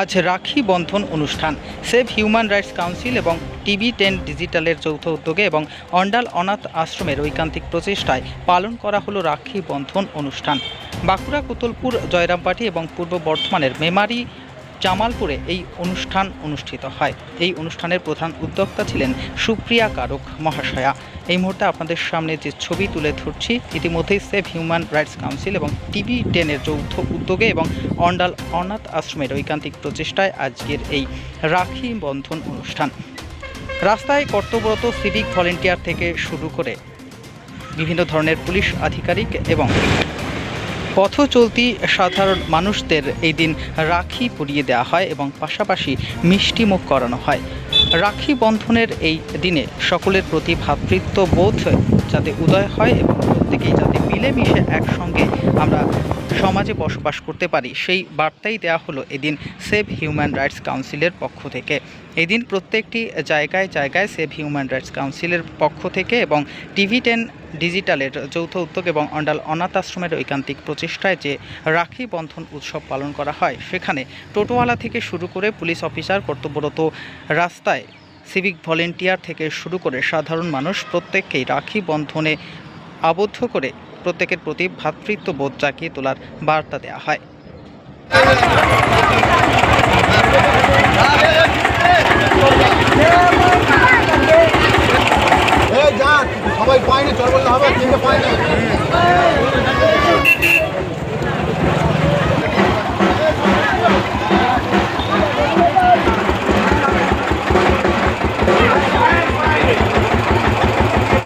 আজ রাখি বন্ধন অনুষ্ঠান। Save human rights council এবং টিভি টেন ডিজিটালের যৌথ উদ্যোগে এবং অন্ডাল অনাথ আশ্রমের ঐকান্তিক প্রচেষ্টায় পালন করা হলো রাখি বন্ধন অনুষ্ঠান। বাঁকুড়া, কুতলপুর জয়রামবাটি এবং পূর্ব বর্ধমানের মেমারি জামালপুরে এই অনুষ্ঠান অনুষ্ঠিত হয়। এই অনুষ্ঠানের প্রধান উদ্যোক্তা ছিলেন সুপ্রিয়া কারক মহাশয়া। এই মুহূর্তে আপনাদের সামনে যে ছবি তুলে ধরছি, ইতিমধ্যেই সেভ হিউম্যান রাইটস কাউন্সিল এবং টিভি টেনের যৌথ উদ্যোগে এবং অন্ডাল অনাথ আশ্রমের ঐকান্তিক প্রচেষ্টায় আজকের এই রাখি বন্ধন অনুষ্ঠান। রাস্তায় কর্তব্যরত সিভিক ভলেন্টিয়ার থেকে শুরু করে বিভিন্ন ধরনের পুলিশ আধিকারিক এবং পথ চলতি সাধারণ মানুষদের এই দিন রাখি পরিয়ে দেওয়া হয় এবং পাশাপাশি মিষ্টিমুখ করানো হয়। রাখি বন্ধনের এই দিনে সকলের প্রতি ভ্রাতৃত্ব বোধ যাতে উদয় হয় এবং প্রত্যেকেই যাতে মিলেমিশে একসঙ্গে আমরা সমাজে বসবাস করতে পারি, সেই বার্তাই দেওয়া হলো এদিন সেভ হিউম্যান রাইটস কাউন্সিলের পক্ষ থেকে। এদিন প্রত্যেকটি জায়গায় জায়গায় সেভ হিউম্যান রাইটস কাউন্সিলের পক্ষ থেকে এবং টিভি টেন ডিজিটালের যৌথ উদ্যোগ এবং অন্ডাল অনাথ আশ্রমের ঐকান্তিক প্রচেষ্টায় যে রাখি বন্ধন উৎসব পালন করা হয়, সেখানে টোটোওয়ালা থেকে শুরু করে পুলিশ অফিসার, কর্তব্যরত রাস্তায় সিভিক ভলেন্টিয়ার থেকে শুরু করে সাধারণ মানুষ প্রত্যেককেই রাখি বন্ধনে আবদ্ধ করে প্রত্যেকের প্রতি ভ্রাতৃত্ববোধ জাগিয়ে তোলার বার্তা দেওয়া হয়। সবাই পায়নি চল বললে হবে, তিনটে পায়নি